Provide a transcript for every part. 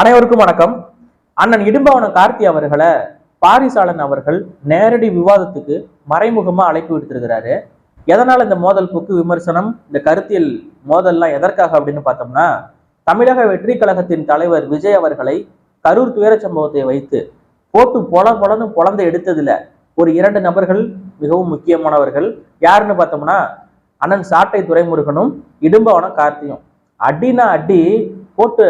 அனைவருக்கும் வணக்கம். அண்ணன் இடும்பவனம் கார்த்தி அவர்களை பாரிசாலன் அவர்கள் நேரடி விவாதத்துக்கு மறைமுகமா அழைப்பு விடுத்திருக்கிறாரு. எதனால இந்த மோதல் போக்கு விமர்சனம்? இந்த கருத்தியல் மோதல்லாம் எதற்காக அப்படின்னு பார்த்தோம்னா தமிழக வெற்றி கழகத்தின் தலைவர் விஜய் அவர்களை கரூர் துயர சம்பவத்தை வைத்து போட்டு பொல பொலன்னு பொழந்து எடுத்ததுல ஒரு இரண்டு நபர்கள் மிகவும் முக்கியமானவர்கள். யாருன்னு பார்த்தோம்னா அண்ணன் சாட்டை துரைமுருகனும் இடும்பவனம் கார்த்தியும். அடினா அடி போட்டு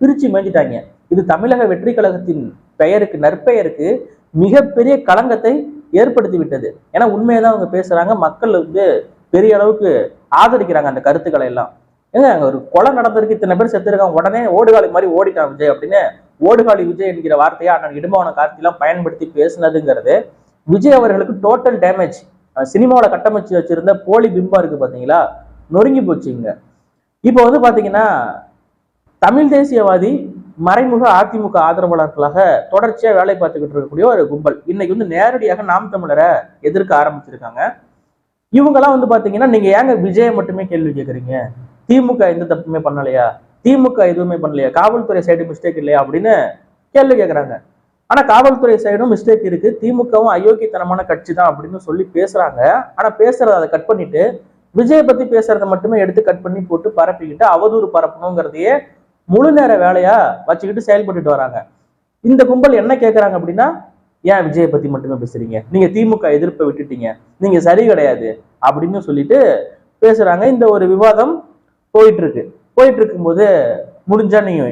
பிரிச்சு மேஞ்சிட்டாங்க. இது தமிழக வெற்றி கழகத்தின் பெயருக்கு நற்பெயருக்கு மிகப்பெரிய களங்கத்தை ஏற்படுத்தி விட்டது. ஏன்னா உண்மையை தான் அவங்க பேசுறாங்க. மக்கள் வந்து பெரிய அளவுக்கு ஆதரிக்கிறாங்க அந்த கருத்துக்களை எல்லாம். ஏங்க ஒரு கொலை நடந்திருக்கு இத்தனை பேர் செத்துருக்காங்க உடனே ஓடுகாலி மாதிரி ஓடிட்டான் விஜய் அப்படின்னு ஓடுகாலி விஜய் என்கிற வார்த்தையை அண்ணன் இடுமான கார்த்திலாம் பயன்படுத்தி பேசுனதுங்கிறது விஜய் அவர்களுக்கு டோட்டல் டேமேஜ் சினிமாவில் கட்டமைச்சு வச்சிருந்த போலி பிம்பா இருக்கு பார்த்தீங்களா நொறுங்கி போச்சுங்க இப்போ வந்து பார்த்தீங்கன்னா தமிழ் தேசியவாதி மறைமுக அதிமுக ஆதரவாளர்களாக தொடர்ச்சியா வேலை பார்த்துக்கிட்டு இருக்கக்கூடிய ஒரு கும்பல். இன்னைக்கு வந்து நேரடியாக நாம் தமிழரை எதிர்க்க ஆரம்பிச்சிருக்காங்க. இவங்கெல்லாம் வந்து பாத்தீங்கன்னா நீங்க ஏங்க விஜயை மட்டுமே கேள்வி கேட்குறீங்க திமுக எந்த தப்புமே பண்ணலையா? திமுக எதுவுமே பண்ணலையா? காவல்துறை சைடு மிஸ்டேக் இல்லையா அப்படின்னு கேள்வி கேட்குறாங்க ஆனா காவல்துறை சைடும் மிஸ்டேக் இருக்கு. திமுகவும் அயோக்கியத்தனமான கட்சி தான் அப்படின்னு சொல்லி பேசுறாங்க. ஆனா பேசுறத அதை கட் பண்ணிட்டு விஜயை பத்தி பேசுறத மட்டுமே எடுத்து கட் பண்ணி போட்டு பரப்பிக்கிட்டு அவதூறு பரப்பணுங்கிறதையே முழு நேர வேலையா வச்சுக்கிட்டு செயல்பட்டுட்டு வராங்க. இந்த கும்பல் என்ன கேட்கறாங்க அப்படின்னா ஏன் விஜயை பத்தி மட்டுமே பேசுறீங்க? நீங்க திமுக எதிர்ப்பை விட்டுட்டீங்க. நீங்க சரி கிடையாது. அப்படின்னு சொல்லிட்டு பேசுறாங்க. இந்த ஒரு விவாதம் போயிட்டு இருக்கு போயிட்டு இருக்கும்போது முடிஞ்சா நீங்க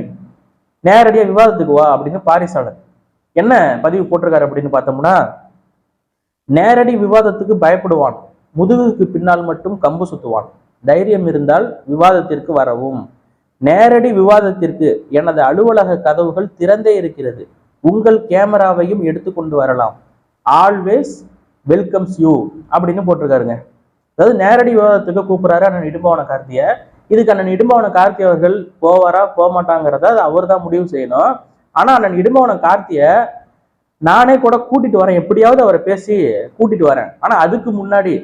நேரடியா விவாதத்துக்கு வா அப்படின்னு பாரிசாளர் என்ன பதிவு போட்டிருக்காரு அப்படின்னு பார்த்தோம்னா நேரடி விவாதத்துக்கு பயப்படுவான். முதுகுக்கு பின்னால் மட்டும் கம்பு சுத்துவான். தைரியம் இருந்தால் விவாதத்திற்கு வரவும். நேரடி விவாதத்திற்கு எனது அலுவலக கதவுகள் திறந்தே இருக்கிறது. உங்கள் கேமராவையும் எடுத்துக்கொண்டு வரலாம். ஆல்வேஸ் வெல்கம்ஸ் யூ அப்படின்னு போட்டிருக்காருங்க. அதாவது நேரடி விவாதத்துக்கு கூப்பிடுறாரு அண்ணன் இடும்பவன கார்த்திய. இதுக்கு அண்ணன் இடும்பவன கார்த்தி அவர்கள் போவாரா போக மாட்டாங்கிறத அது அவர் தான் முடிவு செய்யணும். ஆனா அண்ணன் இடும்பவன கார்த்திய நானே கூட கூட்டிட்டு வரேன். எப்படியாவது அவரை பேசி கூட்டிட்டு வரேன். ஆனா அதுக்கு முன்னாடி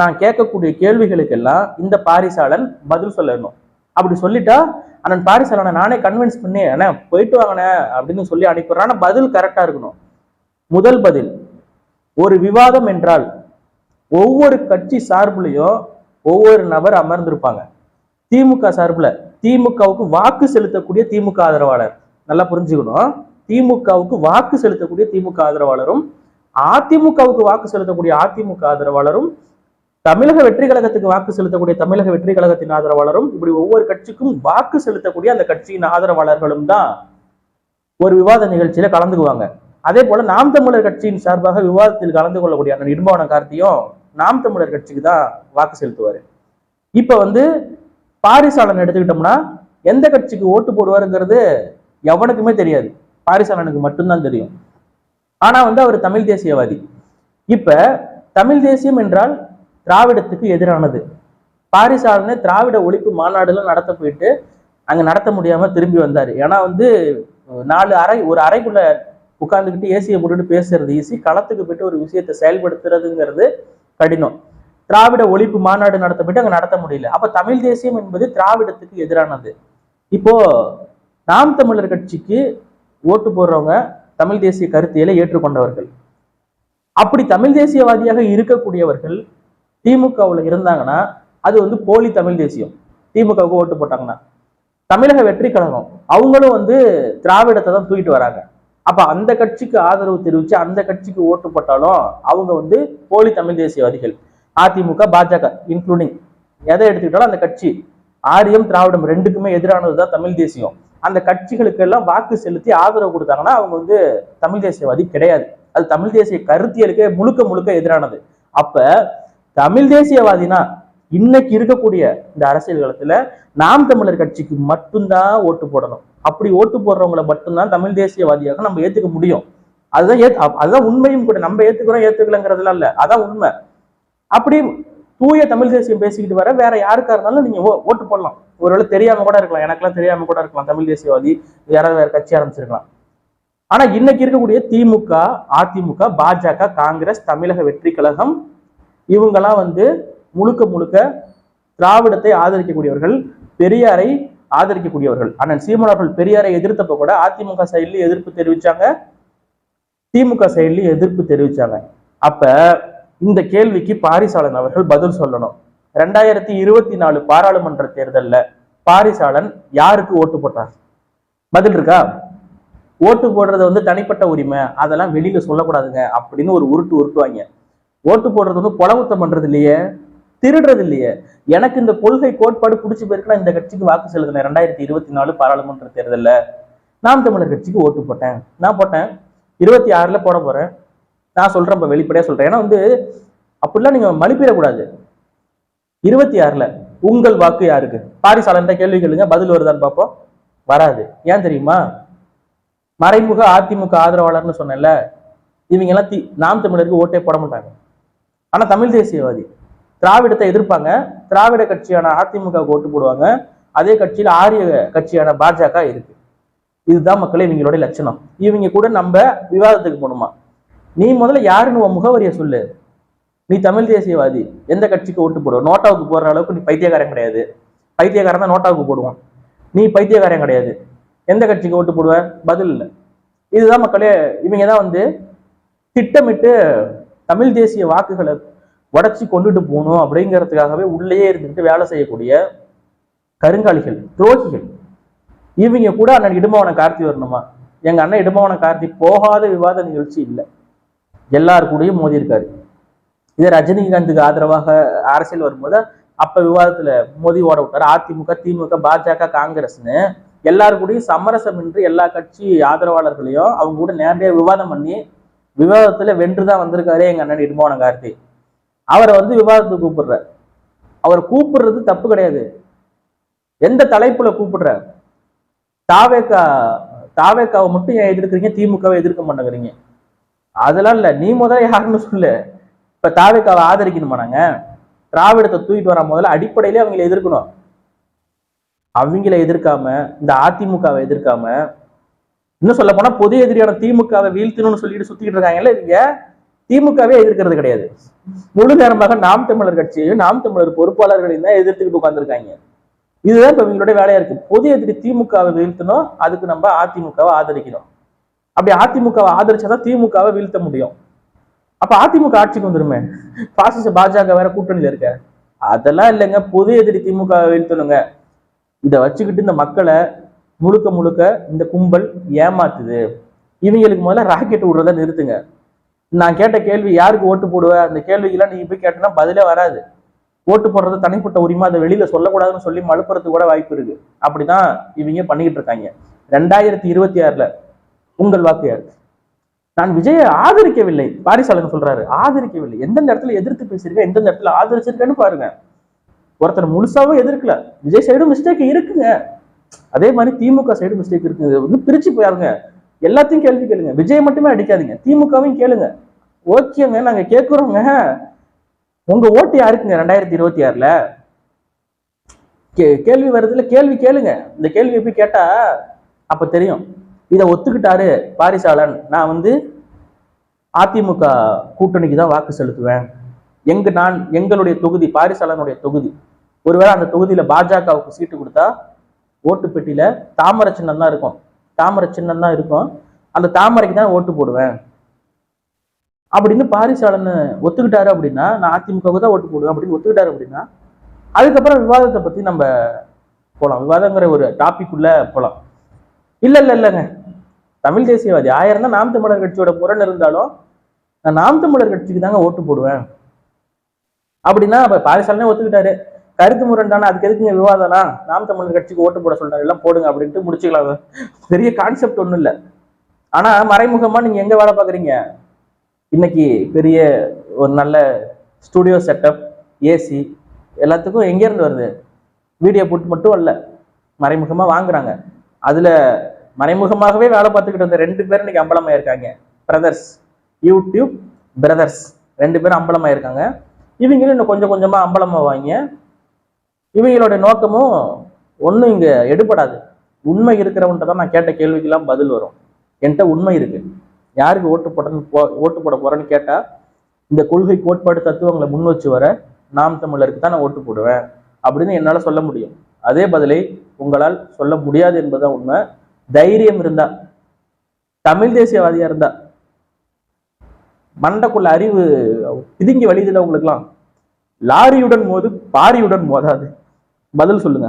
நான் கேட்கக்கூடிய கேள்விகளுக்கெல்லாம் இந்த பாரிசாலன் பதில் சொல்லணும். அப்படி சொல்லிட்டா அண்ணன் பாரிசாலனை நானே கன்வின்ஸ் பண்ணி அண்ணா போயிட்டு வாங்கண்ணே அப்படின்னு சொல்லி அனுப்பிடுறேன். ஆனா பதில் கரெக்டா இருக்கணும். முதல் பதில் ஒரு விவாதம் என்றால் ஒவ்வொரு கட்சி சார்புலையும் ஒவ்வொரு நபர் அமர்ந்திருப்பாங்க. திமுக சார்புல திமுகவுக்கு வாக்கு செலுத்தக்கூடிய திமுக ஆதரவாளர். நல்லா புரிஞ்சுக்கணும். திமுகவுக்கு வாக்கு செலுத்தக்கூடிய திமுக ஆதரவாளரும் அதிமுகவுக்கு வாக்கு செலுத்தக்கூடிய அதிமுக ஆதரவாளரும் தமிழக வெற்றி கழகத்துக்கு வாக்கு செலுத்தக்கூடிய தமிழக வெற்றி கழகத்தின் ஆதரவாளரும் இப்படி ஒவ்வொரு கட்சிக்கும் வாக்கு செலுத்தக்கூடிய அந்த கட்சியின் ஆதரவாளர்களும் தான் ஒரு விவாத நிகழ்ச்சியில கலந்துக்குவாங்க. அதே போல நாம் தமிழர் கட்சியின் சார்பாக விவாதத்தில் கலந்து கொள்ளக்கூடிய அந்த நிர்மாண கார்த்தியும் நாம் தமிழர் கட்சிக்கு தான் வாக்கு செலுத்துவாரு. இப்ப வந்து பாரிசாலன் எடுத்துக்கிட்டோம்னா எந்த கட்சிக்கு ஓட்டு போடுவாருங்கிறது எவனுக்குமே தெரியாது. பாரிசாலனுக்கு மட்டும்தான் தெரியும். ஆனா வந்து அவர் தமிழ் தேசியவாதி. இப்ப தமிழ் தேசியம் என்றால் திராவிடத்துக்கு எதிரானது. பாரிசாலனை திராவிட ஒழிப்பு மாநாடுலாம் நடத்த போயிட்டு அங்க நடத்த முடியாம திரும்பி வந்தாரு. ஏன்னா வந்து நாலு அறை ஒரு அறைக்குள்ள உட்காந்துக்கிட்டு ஏசியை போட்டுட்டு பேசுறது ஈஸி களத்துக்கு போயிட்டு ஒரு விஷயத்தை செயல்படுத்துறதுங்கிறது கடினம். திராவிட ஒழிப்பு மாநாடு நடத்த போயிட்டு அங்க நடத்த முடியல. அப்ப தமிழ் தேசியம் என்பது திராவிடத்துக்கு எதிரானது. இப்போ நாம் தமிழர் கட்சிக்கு ஓட்டு போடுறவங்க தமிழ் தேசிய கருத்தியலை ஏற்றுக்கொண்டவர்கள். அப்படி தமிழ் தேசியவாதியாக இருக்கக்கூடியவர்கள் திமுகவுல இருந்தாங்கன்னா அது வந்து போலி தமிழ் தேசியம். திமுகவுக்கு ஓட்டு போட்டாங்கன்னா. தமிழக வெற்றி கழகம் அவங்களும் வந்து திராவிடத்தை தான் தூக்கிட்டு வராங்க. அப்ப அந்த கட்சிக்கு ஆதரவு தெரிவிச்சு அந்த கட்சிக்கு ஓட்டு போட்டாலும் அவங்க வந்து போலி தமிழ் தேசியவாதிகள் அதிமுக பாஜக இன்க்ளூடிங் எதை எடுத்துக்கிட்டாலும் அந்த கட்சி. ஆரியம் திராவிடம் ரெண்டுக்குமே எதிரானதுதான் தமிழ் தேசியம். அந்த கட்சிகளுக்கு எல்லாம் வாக்கு செலுத்தி ஆதரவு கொடுத்தாங்கன்னா அவங்க வந்து தமிழ் தேசியவாதி கிடையாது. அது தமிழ் தேசிய கருத்தியலுக்கு முழுக்க முழுக்க எதிரானது. அப்ப தமிழ் தேசியவாதினா இன்னைக்கு இருக்கக்கூடிய இந்த அரசியல் காலத்துல நாம் தமிழர் கட்சிக்கு மட்டும்தான் ஓட்டு போடணும். அப்படி ஓட்டு போடுறவங்களை மட்டும்தான் தமிழ் தேசியவாதியாக நம்ம ஏத்துக்க முடியும். அதுதான் ஏத் அதுதான் உண்மையும் கூட. நம்ம ஏத்துக்கிறோம் ஏத்துக்கலங்கிறதுலாம் இல்ல. அதான் உண்மை. அப்படி தூய தமிழ் தேசியம் பேசிக்கிட்டு வர வேற யாருக்கா இருந்தாலும் நீங்க ஓ- ஓட்டு போடலாம். ஒருவேளை தெரியாம கூட இருக்கலாம். எனக்கெல்லாம் தெரியாம கூட இருக்கலாம். தமிழ் தேசியவாதி யாராவது வேற கட்சி ஆரம்பிச்சிருக்கலாம். ஆனா இன்னைக்கு இருக்கக்கூடிய திமுக அதிமுக பாஜக காங்கிரஸ் தமிழக வெற்றி கழகம் இவங்கெல்லாம் வந்து முழுக்க முழுக்க திராவிடத்தை ஆதரிக்கக்கூடியவர்கள் பெரியாரை ஆதரிக்கக்கூடியவர்கள். அண்ணன் சீமான் அவர்கள் பெரியாரை எதிர்த்தப்ப கூட அதிமுக சைட்லயும் எதிர்ப்பு தெரிவிச்சாங்க. திமுக சைட்லயும் எதிர்ப்பு தெரிவிச்சாங்க. அப்ப இந்த கேள்விக்கு பாரிசாலன் அவர்கள் பதில் சொல்லணும். ரெண்டாயிரத்தி இருபத்தி நாலு பாராளுமன்ற தேர்தல்ல பாரிசாலன் யாருக்கு ஓட்டு போட்டார்? பதில் இருக்கா? ஓட்டு போடுறது வந்து தனிப்பட்ட உரிமை. அதெல்லாம் வெளியில சொல்லக்கூடாதுங்க அப்படின்னு ஒரு உருட்டு உருட்டுவாங்க. ஓட்டு போடுறது வந்து கொலகுத்தம் பண்றது இல்லையே திருடுறது இல்லையே எனக்கு இந்த கொள்கை கோட்பாடு பிடிச்சி போயிருக்குன்னா இந்த கட்சிக்கு வாக்கு செலுத்தினேன். ரெண்டாயிரத்தி இருபத்தி நாலு பாராளுமன்ற தேர்தலில். நாம் தமிழர் கட்சிக்கு ஓட்டு போட்டேன். நான் போட்டேன். இருபத்தி ஆறுல போட போறேன். நான் சொல்றேன் இப்ப வெளிப்படையா சொல்றேன். ஏன்னா வந்து அப்படிலாம் நீங்க மலிப்பிடக்கூடாது இருபத்தி ஆறுல உங்கள் வாக்கு யாருக்கு? பாரிசாலன் கேள்வி கேளுங்க பதில் வருதான்னு பார்ப்போம். வராது. ஏன் தெரியுமா? மறைமுக அதிமுக ஆதரவாளர்னு சொன்னேன்ல. இவங்க எல்லாம் தி நாம் தமிழருக்கு ஓட்டே போட மாட்டாங்க. ஆனால் தமிழ் தேசியவாதி. திராவிடத்தை எதிர்ப்பாங்க. திராவிட கட்சியான அதிமுக ஓட்டு போடுவாங்க. அதே கட்சியில் ஆரிய கட்சியான பாஜக இருக்கு. இதுதான் மக்களே இவங்களோட லட்சணம். இவங்க கூட நம்ம விவாதத்துக்கு போகணுமா? நீ முதல்ல யாருன்னு உன் முகவரியை சொல்லு. நீ தமிழ் தேசியவாதி. எந்த கட்சிக்கு ஓட்டு போடுவோம் நோட்டாவுக்கு போடுற அளவுக்கு நீ பைத்தியக்காரன் கிடையாது. பைத்தியக்காரன் தான் நோட்டாவுக்கு போடுவான். நீ பைத்தியக்காரன் கிடையாது. எந்த கட்சிக்கு ஓட்டு போடுவ? பதில் இல்லை. இதுதான் மக்களே இவங்க தான் வந்து திட்டமிட்டு தமிழ் தேசிய வாக்குகளை உடச்சி கொண்டுட்டு போகணும் அப்படிங்கிறதுக்காகவே உள்ளேயே இருந்துட்டு வேலை செய்யக்கூடிய கருங்காலிகள் துரோகிகள். இவங்க கூட அண்ணன் இடும்பவன கார்த்தி வரணுமா? எங்க அண்ணன் இடும்பவன கார்த்தி போகாத விவாத நிகழ்ச்சி இல்லை. எல்லார் கூடயும் மோதி இருக்காரு இதே ரஜினிகாந்துக்கு ஆதரவாக அரசியல் வரும்போது அப்ப விவாதத்துல மோதி ஓட விட்டாரு. அதிமுக திமுக பாஜக காங்கிரஸ்னு எல்லாரு கூடயும் சமரசமின்றி எல்லா கட்சி ஆதரவாளர்களையும் அவங்க கூட நேரடியாக விவாதம் பண்ணி விவாதத்துல வென்றுதான் வந்திருக்காரு எங்க அண்ணன் இடும்பவன கார்த்தி. அவரை வந்து விவாதத்துக்கு கூப்பிடுற. அவர் கூப்பிடுறது தப்பு கிடையாது. எந்த தலைப்புல கூப்பிடுற? தாவேக்கா தாவேக்காவை மட்டும் ஏன் எதிர்க்கிறீங்க? திமுகவை எதிர்க்க மாட்டேங்கிறீங்க. அதெல்லாம் இல்ல. நீ முதல்ல யாருன்னு சொல்லு. இப்ப தாவேக்காவை ஆதரிக்கணுமா நாங்க? திராவிடத்தை தூக்கிட்டு வர முதல்ல அடிப்படையிலே அவங்களை எதிர்க்கணும். அவங்கள எதிர்க்காம இந்த அதிமுகவை எதிர்க்காம இன்னும் சொல்ல போனா பொது எதிரியான திமுகவை வீழ்த்தணும்னு சொல்லிட்டு சுத்திட்டு இருக்காங்கல்ல இவங்க திமுகவே எதிர்க்கிறது கிடையாது. முழு நேரமாக நாம் தமிழர் கட்சியையும் நாம் தமிழர் பொறுப்பாளர்களையும் தான் எதிர்த்துக்கிட்டு உட்கார்ந்துருக்காங்க. இதுதான் இப்ப இவங்களுடைய வேலையா இருக்கு. பொது எதிரி திமுகவை வீழ்த்தணும் அதுக்கு நம்ம அதிமுகவை ஆதரிக்கணும் அப்படி அதிமுகவை ஆதரிச்சாதான் திமுகவை வீழ்த்த முடியும். அப்ப அதிமுக ஆட்சிக்கு வந்துருமே. பாசிச பாஜக வேற கூட்டணியில இருக்க. அதெல்லாம் இல்லைங்க. பொது எதிரி திமுக வீழ்த்தணுங்க. இதை வச்சுக்கிட்டு இந்த மக்களை முழுக்க முழுக்க இந்த கும்பல் ஏமாத்துது. இவங்களுக்கு முதல்ல ராக்கெட் விடுறத நிறுத்துங்க. நான் கேட்ட கேள்வி யாருக்கு ஓட்டு போடுவ? அந்த கேள்விக்கெல்லாம் நீங்க போய் கேட்டனா பதிலே வராது. ஓட்டு போடுறது தனிப்பட்ட உரிமை அதை வெளியில சொல்லக்கூடாதுன்னு சொல்லி மழுப்புறதுக்கு கூட வாய்ப்பு இருக்கு. அப்படிதான் இவங்க பண்ணிக்கிட்டு இருக்காங்க. ரெண்டாயிரத்தி இருபத்தி ஆறுல உங்கள் வாக்கு யாரு? நான் விஜயை ஆதரிக்கவில்லை. பாரிசாலன் சொல்றாரு ஆதரிக்கவில்லை. எந்தெந்த இடத்துல எதிர்த்து பேசியிருக்கேன் எந்தெந்த இடத்துல ஆதரிச்சிருக்கேன்னு பாருங்க. ஒருத்தர் முழுசாவும் எதிர்க்கல. விஜய் சைடும் மிஸ்டேக் இருக்குங்க. அதே மாதிரி திமுக சைடு மிஸ்டேக் இருக்குது வந்து பிரிச்சு போயாருங்க எல்லாத்தையும் கேள்வி கேளுங்க. விஜய் மட்டுமே அடிக்காதீங்க. திமுகவையும் கேளுங்க. ஓகேங்க நாங்க கேட்குறோங்க உங்க ஓட்டு யாருக்குங்க? ரெண்டாயிரத்தி இருபத்தி ஆறுல? கே- கேள்வி வருதுல கேள்வி கேளுங்க. இந்த கேள்வி எப்படி கேட்டா அப்ப தெரியும். இதை ஒத்துக்கிட்டாரு பாரிசாலன். நான் வந்து அதிமுக கூட்டணிக்கு தான் வாக்கு செலுத்துவேன். எங்க நான் எங்களுடைய தொகுதி பாரிசாலனுடைய தொகுதி. ஒருவேளை அந்த தொகுதியில பாஜகவுக்கு சீட்டு கொடுத்தா ஓட்டு பெட்டியில தாமரை சின்னம் தான் இருக்கும். தாமரை சின்னம் தான் இருக்கும். அந்த தாமரைக்கு தான் ஓட்டு போடுவேன். அப்படின்னு பாரிசாலன் ஒத்துக்கிட்டாரு அப்படின்னா நான் அதிமுகவுக்கு தான் ஓட்டு போடுவேன் அப்படின்னு ஒத்துக்கிட்டாரு அப்படின்னா அதுக்கப்புறம் விவாதத்தை பத்தி நம்ம போலாம். விவாதங்கிற ஒரு டாபிக் உள்ள போலாம். இல்ல இல்ல இல்லைங்க. தமிழ் தேசியவாதி. ஆயிரம் தான் நாம் தமிழர் கட்சியோட புறன் இருந்தாலும் நான் நாம் தமிழர் கட்சிக்கு தாங்க ஓட்டு போடுவேன். அப்படின்னா அப்ப பாரிசாலனே ஒத்துக்கிட்டாரு. கருத்து முரண்டான அதுக்கு எதுக்குங்க விவாதம்னா நாம் தமிழர் கட்சிக்கு ஓட்டு போட சொல்றாரு எல்லாம் போடுங்க அப்படின்ட்டு முடிச்சுக்கலாம். பெரிய கான்செப்ட் ஒன்றும் இல்ல. ஆனா மறைமுகமா நீங்க எங்க வேலை பாக்குறீங்க இன்னைக்கு பெரிய ஒரு நல்ல ஸ்டூடியோ செட்டப் ஏசி எல்லாத்துக்கும் எங்க இருந்து வருது? வீடியோ புட் மட்டும் அல்ல. மறைமுகமா வாங்குறாங்க. அதுல மறைமுகமாகவே வேலை பார்த்துக்கிட்டு வந்த ரெண்டு பேரும் இன்னைக்கு அம்பலமாயிருக்காங்க பிரதர்ஸ் யூடியூப் பிரதர்ஸ் ரெண்டு பேரும் அம்பலமாயிருக்காங்க இவங்களும் இன்னும் கொஞ்சம் கொஞ்சமா அம்பலமாவாங்க இவங்களோட நோக்கமும் ஒன்றும் இங்க எடுபடாது. உண்மை இருக்கிறவன்ட்ட தான் நான் கேட்ட கேள்விக்கெல்லாம் பதில் வரும். என்கிட்ட உண்மை இருக்கு. யாருக்கு ஓட்டு போடணும் போ ஓட்டு போட போறேன்னு கேட்டா இந்த கொள்கை கோட்பாடு தத்துவங்களை முன் வச்சு வர நாம் தமிழருக்கு தான் நான் ஓட்டு போடுவேன் அப்படின்னு என்னால சொல்ல முடியும். அதே பதிலை உங்களால் சொல்ல முடியாது என்பதுதான் உண்மை. தைரியம் இருந்தா தமிழ் தேசியவாதியா இருந்தா மண்டக்குள்ள அறிவு பிதுங்கி வழியுதுல உங்களுக்குலாம் லாரியுடன் மோது பாரியுடன் மோதாது. பதில் சொல்லுங்க.